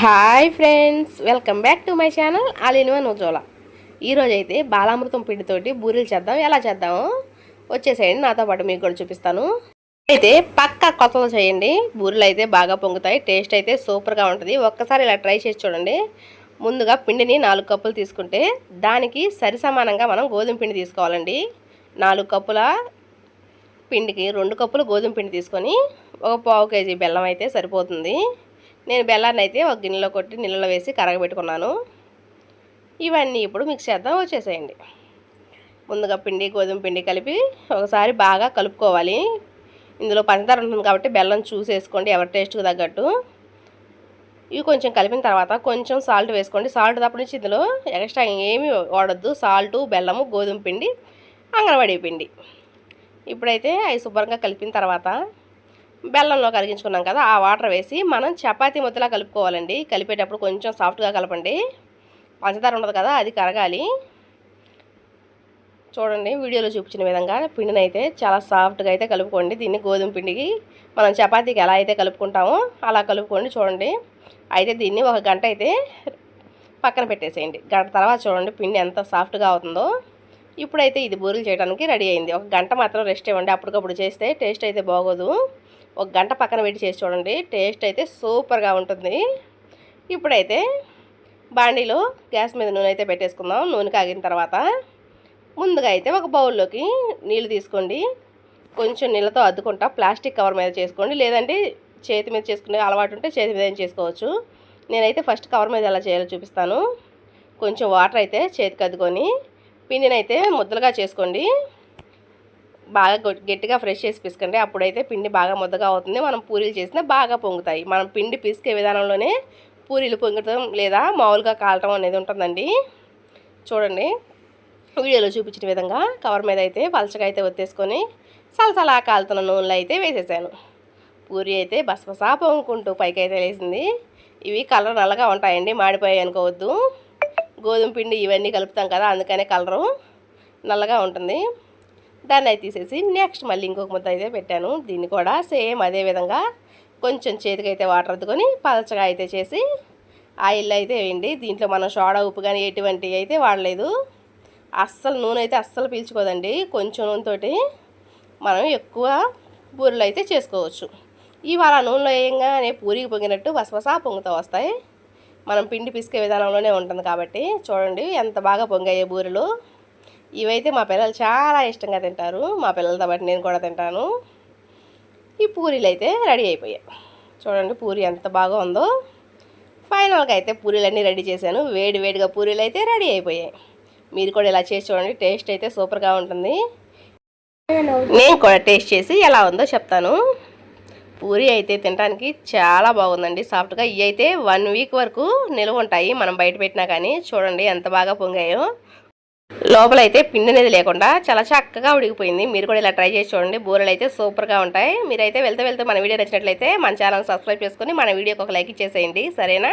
Hi friends welcome back to my channel all in one Ujwala. ఈరోజు అయితే బాలామృతం పిండితోటి బూరెలు చేద్దాం ఎలా చేద్దాము వచ్చేసేయండి నాతో పాటు మీకు కూడా చూపిస్తాను. అయితే పక్క కొత్తలు చేయండి బూరెలు అయితే బాగా పొంగుతాయి టేస్ట్ అయితే సూపర్గా ఉంటుంది. ఒక్కసారి ఇలా ట్రై చేసి చూడండి. ముందుగా పిండిని నాలుగు కప్పులు తీసుకుంటే దానికి సరి సమానంగా మనం గోధుమ పిండి తీసుకోవాలండి. నాలుగు కప్పుల పిండికి రెండు కప్పులు గోధుమ పిండి తీసుకొని ఒక పావు కేజీ బెల్లం అయితే సరిపోతుంది. నేను బెల్లాన్ని అయితే ఒక గిన్నెలో కొట్టి నీళ్ళలో వేసి కరగబెట్టుకున్నాను. ఇవన్నీ ఇప్పుడు మిక్స్ చేద్దాం వచ్చేసేయండి. ముందుగా పిండి గోధుమ పిండి కలిపి ఒకసారి బాగా కలుపుకోవాలి. ఇందులో పంచదార ఉంటుంది కాబట్టి బెల్లం చూసేసుకోండి ఎవరి టేస్ట్కి తగ్గట్టు. ఇవి కొంచెం కలిపిన తర్వాత కొంచెం సాల్ట్ వేసుకోండి. సాల్ట్ తప్పటి నుంచి ఇందులో ఎక్స్ట్రా ఏమీ వాడద్దు. సాల్టు బెల్లము గోధుమ పిండి అంగన్వాడీ పిండి. ఇప్పుడైతే అవి శుభ్రంగా కలిపిన తర్వాత బెల్లంలో కరిగించుకున్నాం కదా ఆ వాటర్ వేసి మనం చపాతీ ముద్దలా కలుపుకోవాలండి. కలిపేటప్పుడు కొంచెం సాఫ్ట్గా కలపండి. పంచదార ఉండదు కదా అది కరగాలి. చూడండి వీడియోలో చూపించిన విధంగా పిండిని అయితే చాలా సాఫ్ట్గా అయితే కలుపుకోండి. దీన్ని గోధుమ పిండికి మనం చపాతీకి ఎలా అయితే కలుపుకుంటామో అలా కలుపుకోండి చూడండి. అయితే దీన్ని ఒక గంట అయితే పక్కన పెట్టేసేయండి. గంట తర్వాత చూడండి పిండి ఎంత సాఫ్ట్గా అవుతుందో. ఇప్పుడైతే ఇది బూరెలు చేయడానికి రెడీ అయింది. ఒక గంట మాత్రం రెస్ట్ ఇవ్వండి. అప్పటికప్పుడు చేస్తే టేస్ట్ అయితే బాగోదు. ఒక గంట పక్కన పెట్టి చేసి చూడండి. టేస్ట్ అయితే సూపర్గా ఉంటుంది. ఇప్పుడైతే బాండీలో గ్యాస్ మీద నూనె అయితే పెట్టేసుకుందాం. నూనె కాగిన తర్వాత ముందుగా అయితే ఒక బౌల్లోకి నీళ్ళు తీసుకోండి. కొంచెం నీళ్ళతో అద్దుకుంటా ప్లాస్టిక్ కవర్ మీద చేసుకోండి. లేదంటే చేతి మీద చేసుకునే అలవాటు ఉంటే చేతి మీద చేసుకోవచ్చు. నేనైతే ఫస్ట్ కవర్ మీద ఎలా చేయాలో చూపిస్తాను. కొంచెం వాటర్ అయితే చేతికి అద్దుకొని పిండినైతే ముద్దలుగా చేసుకోండి. బాగా గట్టిగా ఫ్రెష్ చేసి పిసకండి. అప్పుడైతే పిండి బాగా ముద్దగా అవుతుంది. మనం పూరీలు చేసినా బాగా పొంగుతాయి. మనం పిండి పిసికే విధానంలోనే పూరీలు పొంగటం లేదా మామూలుగా కాలటం అనేది ఉంటుందండి. చూడండి. వీడియోలో చూపించిన విధంగా కవర్ మీద అయితే పలచగా అయితే ఒత్తేసుకొని సలసలా కాలుతున్న నూనెలో అయితే వేసేసాను. పూరి అయితే బసబసా పొంగుకుంటూ పైకి అయితే వేసింది ఇవి కలర్ నల్లగా ఉంటాయండి. మాడిపోయాయి అనుకోవద్దు. గోధుమ పిండి ఇవన్నీ కలుపుతాం కదా అందుకనే కలరు నల్లగా ఉంటుంది. దాన్ని అయితే తీసేసి నెక్స్ట్ మళ్ళీ ఇంకొక ముద్ద అయితే పెట్టాను. దీన్ని కూడా సేమ్ అదే విధంగా కొంచెం చేతికి అయితే వాటర్ అద్దుకొని పలచగా అయితే చేసి ఆయిల్ అయితే వేయండి. దీంట్లో మనం సోడా ఉప్పు కానీ ఎటువంటివి అయితే వాడలేదు. అస్సలు నూనె అయితే అస్సలు పీల్చుకోదండి. కొంచెం నూనెతోటి మనం ఎక్కువ బూరెలు అయితే చేసుకోవచ్చు. ఇవాళ నూనెలో వేయంగానే పూరికి పొంగినట్టు వసవసా పొంగుతూ వస్తాయి. మనం పిండి పిసికే విధానంలోనే ఉంటుంది కాబట్టి చూడండి ఎంత బాగా పొంగాయే బూరెలు. ఇవైతే మా పిల్లలు చాలా ఇష్టంగా తింటారు. మా పిల్లలతో పాటు నేను కూడా తింటాను. ఈ పూరీలు అయితే రెడీ అయిపోయాయి. చూడండి పూరి ఎంత బాగా ఉందో. ఫైనల్గా అయితే పూరీలన్నీ రెడీ చేశాను. వేడి వేడిగా పూరీలు అయితే రెడీ అయిపోయాయి. మీరు కూడా ఇలా చేసి చూడండి. టేస్ట్ అయితే సూపర్గా ఉంటుంది. నేను కూడా టేస్ట్ చేసి ఎలా ఉందో చెప్తాను. పూరి అయితే తినడానికి చాలా బాగుందండి. సాఫ్ట్గా ఇవి అయితే వన్ వీక్ వరకు నిల్వ ఉంటాయి. మనం బయట పెట్టినా కానీ చూడండి ఎంత బాగా పొంగాయో. లోపల అయితే పిండి అనేది లేకుండా చాలా చక్కగా ఉడికిపోయింది. మీరు కూడా ఇలా ట్రై చేసి చూడండి. బూరలు అయితే సూపర్గా ఉంటాయి. మీరైతే వెళ్తే వెళ్తే మన వీడియో నచ్చినట్లయితే మన ఛానల్ సబ్స్క్రైబ్ చేసుకొని మన వీడియోకి ఒక లైక్ ఇచ్చేసేయండి. సరేనా?